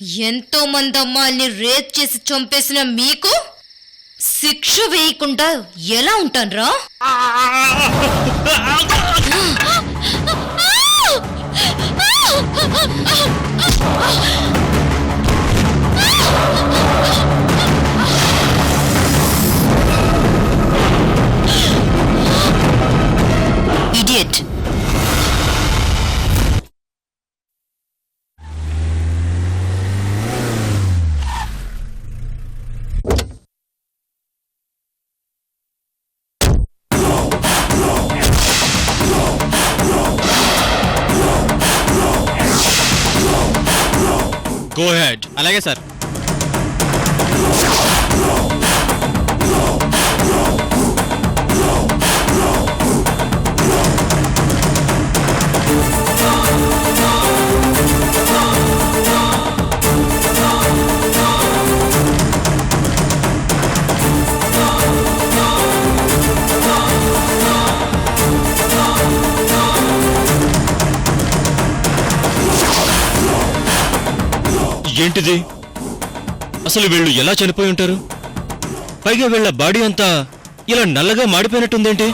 ఎంతో మంది అమ్మాయిల్ని రేప్ చేసి చంపేసిన మీకు? శిక్ష వేయకుండా ఎలా ఉంటాన్రా? ఇడియట్ గో హెడ్ అలాగే సార్. ఏంటిది? అసలు వీళ్ళు ఎలా చనిపోయి ఉంటారు? పైగా వీళ్ళ బాడీ అంతా ఇలా నల్లగా మాడిపోయినట్టుందేంటి?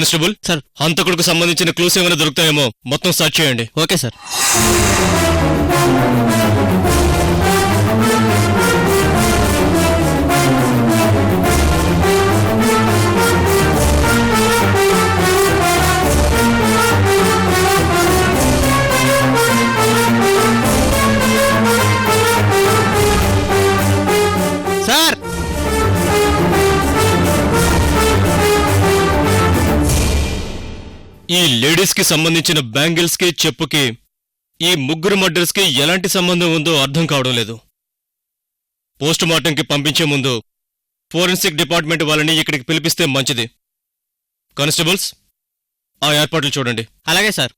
కానిస్టేబుల్. సార్. హంతకుడికి సంబంధించిన క్లూస్ ఏమైనా దొరుకుతాయేమో. మొత్తం సర్చ్ చేయండి. Okay sir. ఈ లేడీస్కి సంబంధించిన బ్యాంగిల్స్కి చెప్పుకి ఈ ముగ్గురు మర్డర్స్కి ఎలాంటి సంబంధం ఉందో అర్థం కావడం లేదు. పోస్ట్ మార్టంకి పంపించే ముందు ఫోరెన్సిక్ డిపార్ట్మెంట్ వాళ్ళని ఇక్కడికి పిలిపిస్తే మంచిది. కానిస్టేబుల్స్ ఆ ఏర్పాట్లు చూడండి. అలాగే సార్.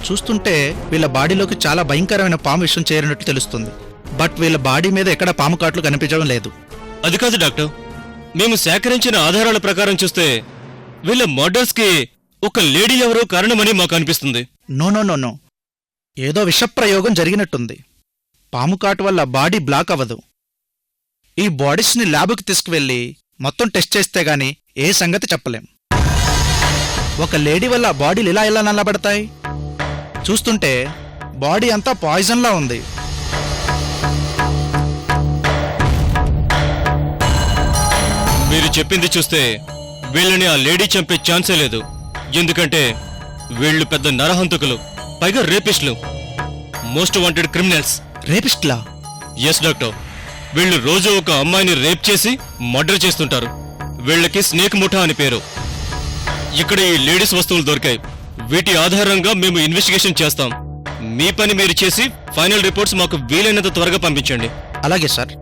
వీళ్ళని చూస్తుంటే వీళ్ళ బాడీలోకి చాలా భయంకరమైన పాము విషయం చేరినట్టు తెలుస్తుంది. బట్ వీళ్ళ బాడీ మీద ఎక్కడ పాము కాట్లు కనిపించడం లేదు. అది కాదు డాక్టర్. మేము సేకరించిన ఆధారాల ప్రకారం చూస్తే వీళ్ళ మర్డర్స్కి ఒక లేడీ ఎవరో కారణమని మాకు అనిపిస్తుంది. No no no no. ఏదో విషప్రయోగం జరిగినట్టుంది. పాము కాటు వల్ల బాడీ బ్లాక్ అవ్వదు. ఈ బాడీస్ని ల్యాబ్కి తీసుకువెళ్ళి మొత్తం టెస్ట్ చేస్తే గాని ఏ సంగతి చెప్పలేం. ఒక లేడీ వల్ల బాడీలు ఇలా ఇలా నల్లబడతాయి? చూస్తుంటే బాడీ అంతా పాయిజన్లా ఉంది. మీరు చెప్పింది చూస్తే వీళ్ళని ఆ లేడీ చంపే ఛాన్సే లేదు. ఎందుకంటే వీళ్ళు పెద్ద నరహంతకులు పైగా రేపిస్టులు. మోస్ట్ వాంటెడ్ క్రిమినల్స్ రేపిస్ట్లా? ఎస్ డాక్టర్ వీళ్ళు రోజు ఒక అమ్మాయిని రేప్ చేసి మర్డర్ చేస్తుంటారు. వీళ్ళకి స్నేక్ ముఠా అని పేరు. ఇక్కడ ఈ లేడీస్ వస్తువులు దొరికాయి. వీటి ఆధారంగా మేము ఇన్వెస్టిగేషన్ చేస్తాం. మీ పని మీరు చేసి ఫైనల్ రిపోర్ట్స్ మాకు వీలైనంత త్వరగా పంపించండి. అలాగే సార్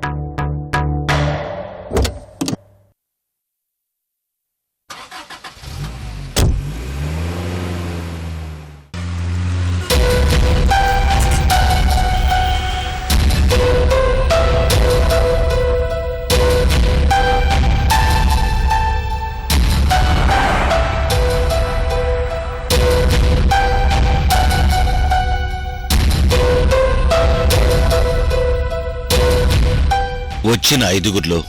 ఐదుగురిలో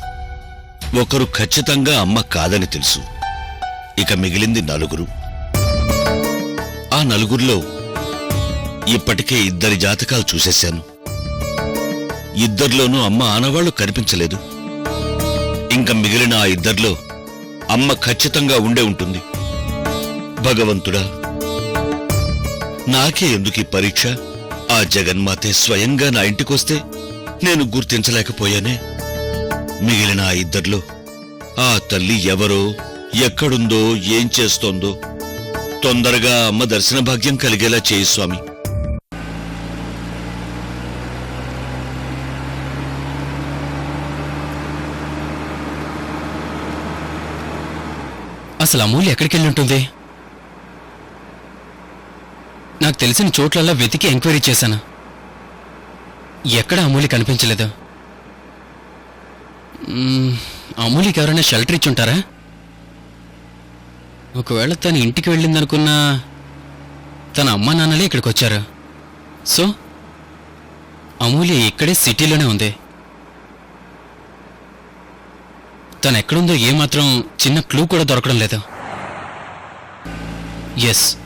ఒకరు ఖచ్చితంగా అమ్మ కాదని తెలుసు. ఇక మిగిలింది నలుగురు. ఆ నలుగురిలో ఇప్పటికే ఇద్దరి జాతకాలు చూసేశాను. ఇద్దరిలోనూ అమ్మ ఆనవాళ్ళు కనిపించలేదు. ఇంకా మిగిలిన ఆ ఇద్దరిలో అమ్మ ఖచ్చితంగా ఉండే ఉంటుంది. భగవంతుడా నాకే ఎందుకు ఈ పరీక్ష? ఆ జగన్మాతే స్వయంగా నా ఇంటికొస్తే నేను గుర్తించలేకపోయానే? మిగిలిన ఆ ఇద్దర్లో ఆ తల్లి ఎవరో ఎక్కడుందో ఏం చేస్తోందో తొందరగా అమ్మ దర్శన భాగ్యం కలిగేలా చేయి స్వామి. అసలు అమూల్య ఎక్కడికి వెళ్ళి ఉంటుంది నాకు తెలిసిన చోట్లల్లా వెతికి ఎంక్వైరీ చేశాను. ఎక్కడ అమూల్య కనిపించలేదు. అమూలికి ఎవరైనా షెల్టర్ ఇచ్చి ఉంటారా ఒకవేళ తన ఇంటికి వెళ్ళిందనుకున్నా తన అమ్మా నాన్నలే ఇక్కడికి వచ్చారు సో అమూలి ఇక్కడే సిటీలోనే ఉంది. తను ఎక్కడుందో ఏమాత్రం చిన్న క్లూ కూడా దొరకడం లేదు. ఎస్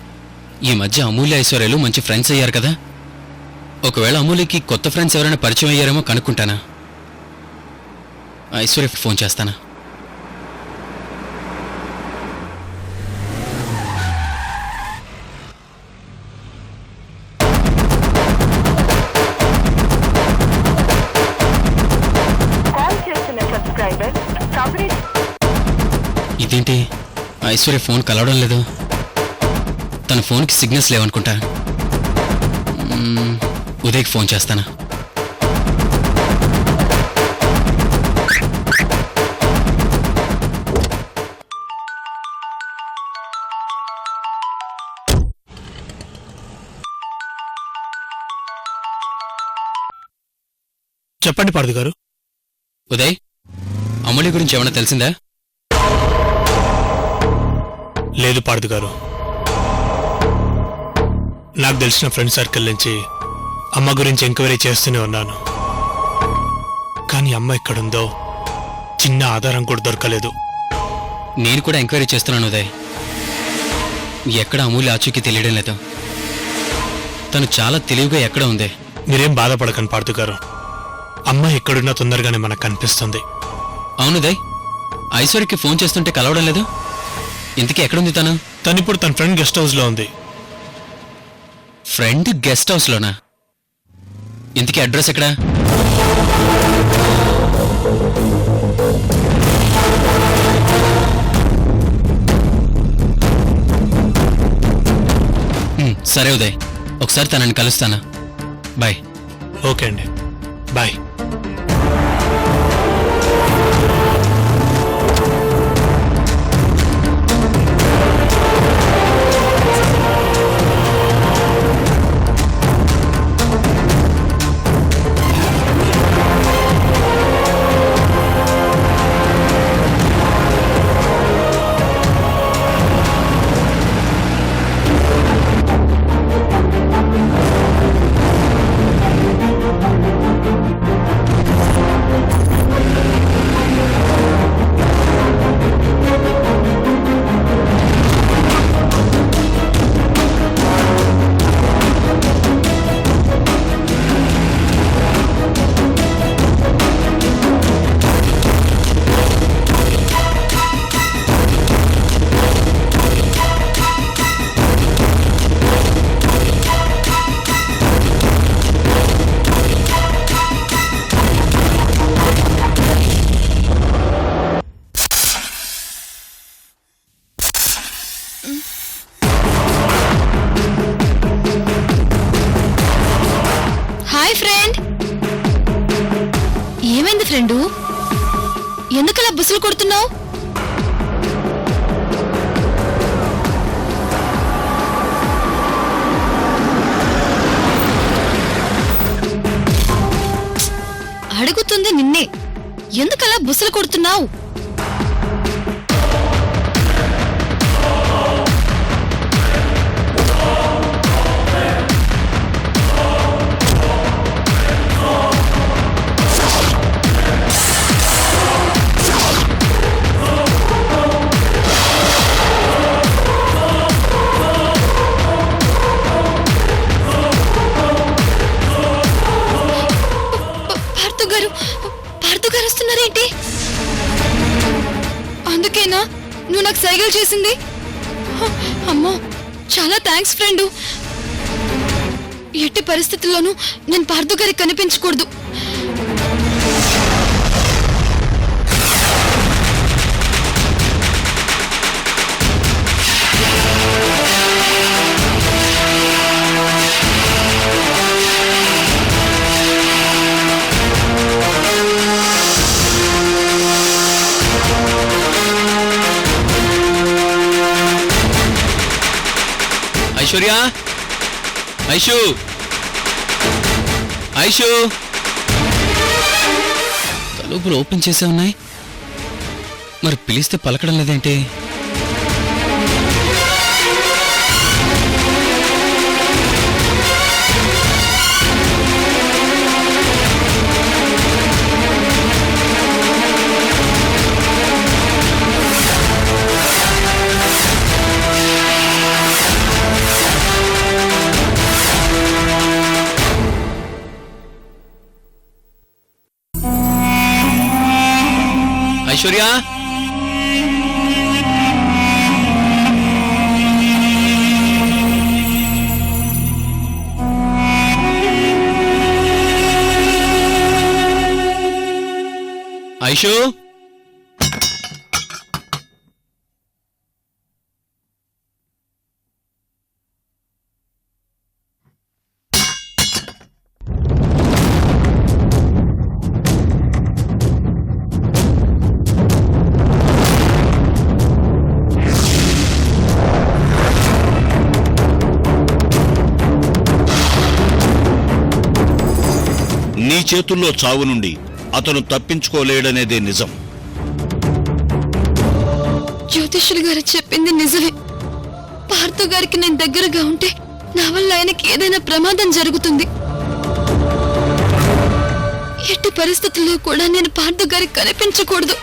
ఈ మధ్య అమూల్య ఐశ్వర్యలు మంచి ఫ్రెండ్స్ అయ్యారు కదా. ఒకవేళ అమూలికి కొత్త ఫ్రెండ్స్ ఎవరైనా పరిచయం అయ్యారేమో కనుక్కుంటానా? ఐశ్వర్య ఫోన్ చేస్తానా ఇదేంటి? ఐశ్వర్య ఫోన్ కలవడం లేదు. తన ఫోన్కి సిగ్నల్స్ లేవనుకుంటా. ఉదయ్కి ఫోన్ చేస్తానా? చెప్పండి పారది గారు. ఉదయ్ అమూల్య గురించి ఏమైనా తెలిసిందా? లేదు పారది గారు. నాకు తెలిసిన ఫ్రెండ్ సర్కిల్ నుంచి అమ్మ గురించి ఎంక్వైరీ చేస్తూనే ఉన్నాను. కానీ అమ్మ ఎక్కడుందో చిన్న ఆధారం కూడా దొరకలేదు. నేను కూడా ఎంక్వైరీ చేస్తున్నాను ఉదయ్. ఎక్కడ అమూల్య ఆచూకీ తెలియడం లేదు. తను చాలా తెలివిగా ఎక్కడ ఉంది. మీరేం బాధపడకండి పారది గారు. అమ్మ ఎక్కడున్నా తొందరగానే మనకు కనిపిస్తుంది. అవును ఉదయ్ ఐశ్వర్యకి ఫోన్ చేస్తుంటే కలవడం లేదు. ఇంతకీ ఎక్కడుంది తను? తను ఇప్పుడు తన ఫ్రెండ్ గెస్ట్ హౌస్లో ఉంది. ఫ్రెండ్ గెస్ట్ హౌస్లోనా? ఇంతకీ అడ్రస్ ఎక్కడా? సరే ఉదయ్ ఒకసారి తనని కలుస్తాను. బాయ్. ఓకే అండి. బాయ్. ఎందుకలా బుసలు కొడుతున్నావు? అడుగుతుంది నిన్నే. ఎందుకలా బుసలు కొడుతున్నావు? Thanks friend. ఎట్టి పరిస్థితుల్లోనూ నేను పార్థు గారికి కనిపించకూడదు. ఐశ్వర్య? ఐషు? ఐషు? తలుపులు ఓపెన్ చేసే ఉన్నాయి. మరి పిలిస్తే పలకడం లేదేంటి? ఐశ్వర్య ఐషు చేతుల్లో చావు నుండి అతను తప్పించుకోలేడనేదే నిజం. జ్యోతిష్యులు గారు చెప్పింది నిజమే. పార్థు గారికి నేను దగ్గరగా ఉంటే నా వల్ల ఆయనకి ఏదైనా ప్రమాదం జరుగుతుంది. ఎట్టి పరిస్థితుల్లో కూడా నేను పార్థు గారికి కనిపించకూడదు.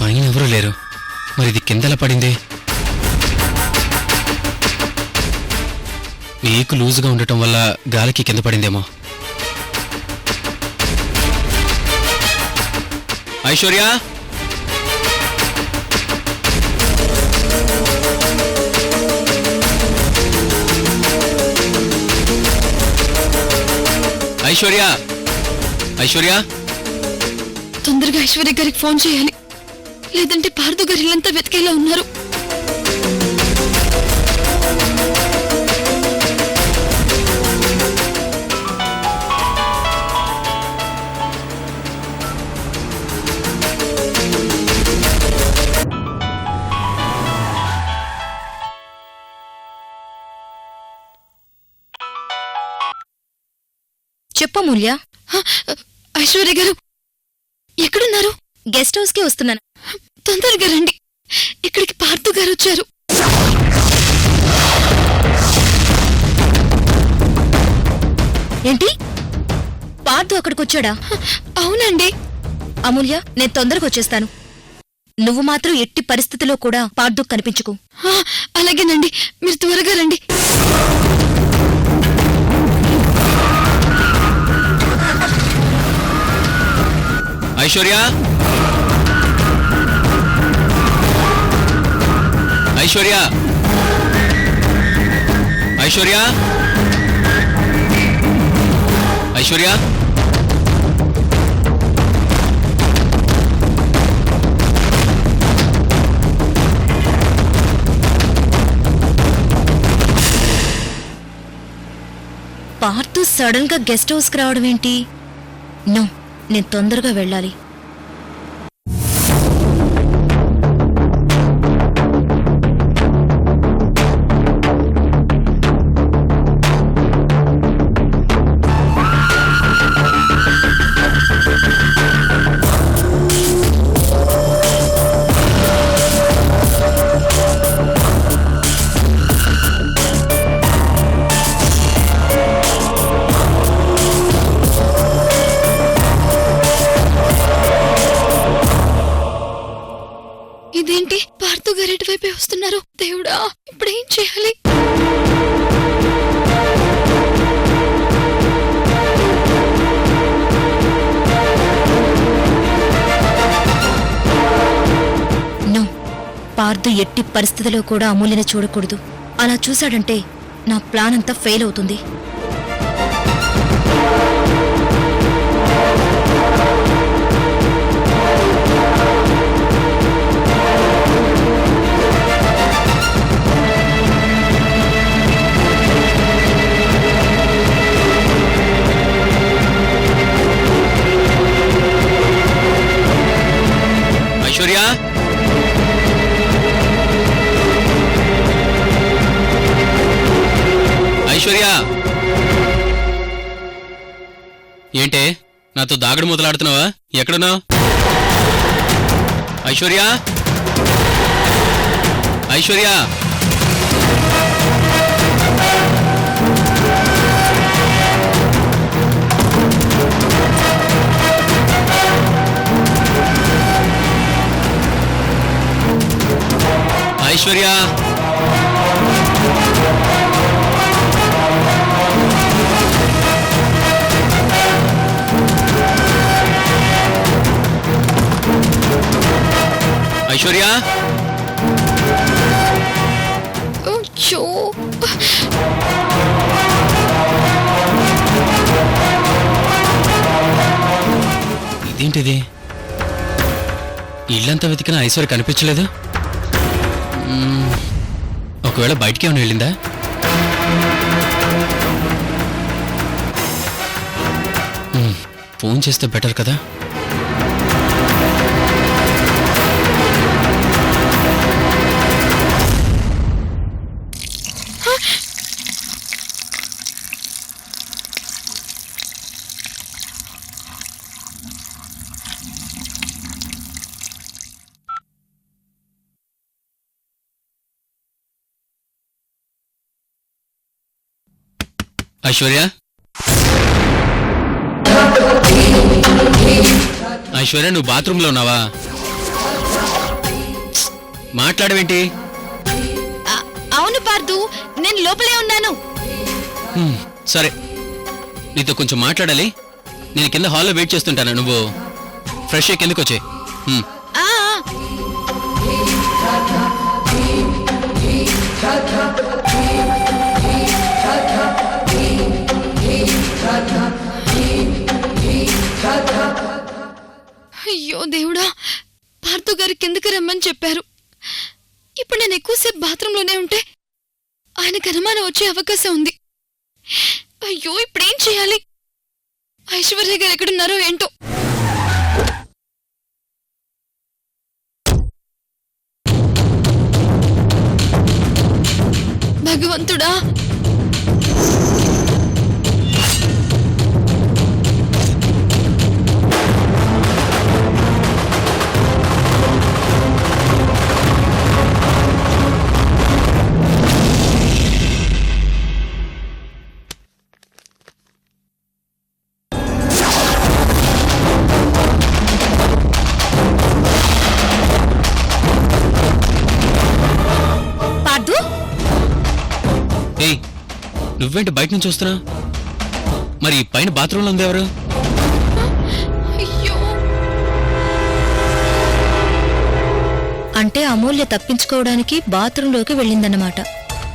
పైన ఎవరూ లేరు. మరి ఇది కిందలా పడింది? నీకు లూజుగా ఉండటం వల్ల గాలికి కింద పడిందేమో. ఐశ్వర్య! ఐశ్వర్య! ఐశ్వర్య! తొందరగా ఐశ్వర్య గారికి ఫోన్ చేయాలి. లేదంటే పార్థు గారు ఇల్లంతా వెతికేలా ఉన్నారు. చెప్పమూల్య హ, ఐశ్వర్య గారు ఎక్కడున్నారు? గెస్ట్ హౌస్కే వస్తున్నాను. తొందరగా రండి. ఇక్కడికి పార్థు గారు వచ్చారు. ఏంటి? పార్థు అక్కడికి వచ్చాడా? అవునండి. అమూల్య నేను తొందరగా వచ్చేస్తాను. నువ్వు మాత్రం ఎట్టి పరిస్థితిలో కూడా పార్థు కనిపించుకు. అలాగేనండి. మీరు త్వరగా రండి. ఐశ్వర్య? ఐశ్వర్య? ఐశ్వర్య? ఐశ్వర్య? పార్థు సడన్గా గెస్ట్ హౌస్కి రావడం ఏంటి నో. నేను తొందరగా వెళ్ళాలి. ఎట్టి పరిస్థితిలో కూడా అమూల్యని చూడకూడదు. అలా చూశాడంటే నా ప్లాన్ అంతా ఫెయిల్ అవుతుంది. నాతో మొదలాడుతున్నావా ఎక్కడున్నావు? ఐశ్వర్య? ఐశ్వర్య? ఐశ్వర్య? ఐశ్వర్య. ఇదేంటిది? ఇల్లంతా వెతికినా ఐశ్వర్య కనిపించలేదు? మ్మ్, ఒకవేళ బయటికి ఏమైనా వెళ్ళిందా? మ్మ్, ఫోన్ చేస్తే బెటర్ కదా? ఐశ్వర్య? ఐశ్వర్య నువ్వు బాత్రూంలో ఉన్నావా? మాట్లాడవేంటి? అవును పార్థు నేను లోపలే ఉన్నాను. సరే. నీతో కొంచెం మాట్లాడాలి. నేను కింద హాల్లో వెయిట్ చేస్తుంటాను నువ్వు ఫ్రెష్ అయ్యి కిందకు వచ్చే ఆ, అయ్యో దేవుడా పార్థు గారు కిందకి రమ్మని చెప్పారు. ఇప్పుడు నేను ఎక్కువసేపు బాత్రూంలోనే ఉంటే ఆయనకు అనుమానం వచ్చే అవకాశం ఉంది. అయ్యో ఇప్పుడేం చేయాలి? ఐశ్వర్య గారు ఎక్కడున్నారో ఏంటో? భగవంతుడా నువ్వేంటి బయట నుంచి వస్తున్నా? మరి పైన బాత్రూంలో ఉంది ఎవరు? అంటే అమూల్య తప్పించుకోవడానికి బాత్రూంలోకి వెళ్ళిందన్నమాట.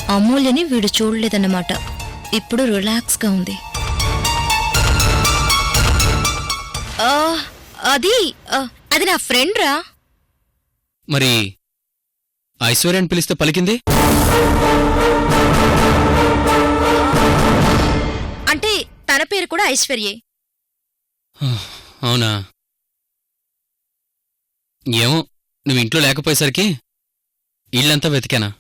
అమూల్యని వీడు చూడలేదన్నమాట. ఇప్పుడు రిలాక్స్గా ఉంది. ఆ, అది అది నా ఫ్రెండ్ రా మరి ఐశ్వర్యాన్ని పిలిస్తే పలికింది? తన పేరు కూడా ఐశ్వర్యే. అవునా? ఏమో నువ్వు ఇంట్లో లేకపోయేసరికి ఇల్లంతా వెతికానా?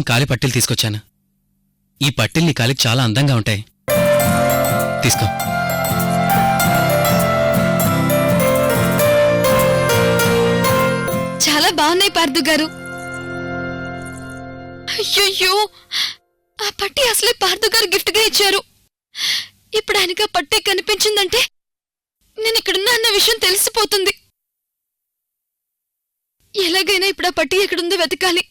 కోసం కాలి పట్టెలు తీసుకొచ్చాను. ఈ పట్టిల్ నీ కాలికి చాలా అందంగా ఉంటాయి. తీసుకో. చాలా బాగున్నాయి పార్థు గారు. అయ్యయ్యో ఆ పట్టి అసలే పార్థు గారు గిఫ్ట్గా ఇచ్చారు. ఇప్పుడు ఆయనకి ఆ పట్టే కనిపించిందంటే నేను ఇక్కడున్నా అన్న విషయం తెలిసిపోతుంది. ఎలాగైనా ఇప్పుడు ఆ పట్టి ఎక్కడుందో వెతకాలి.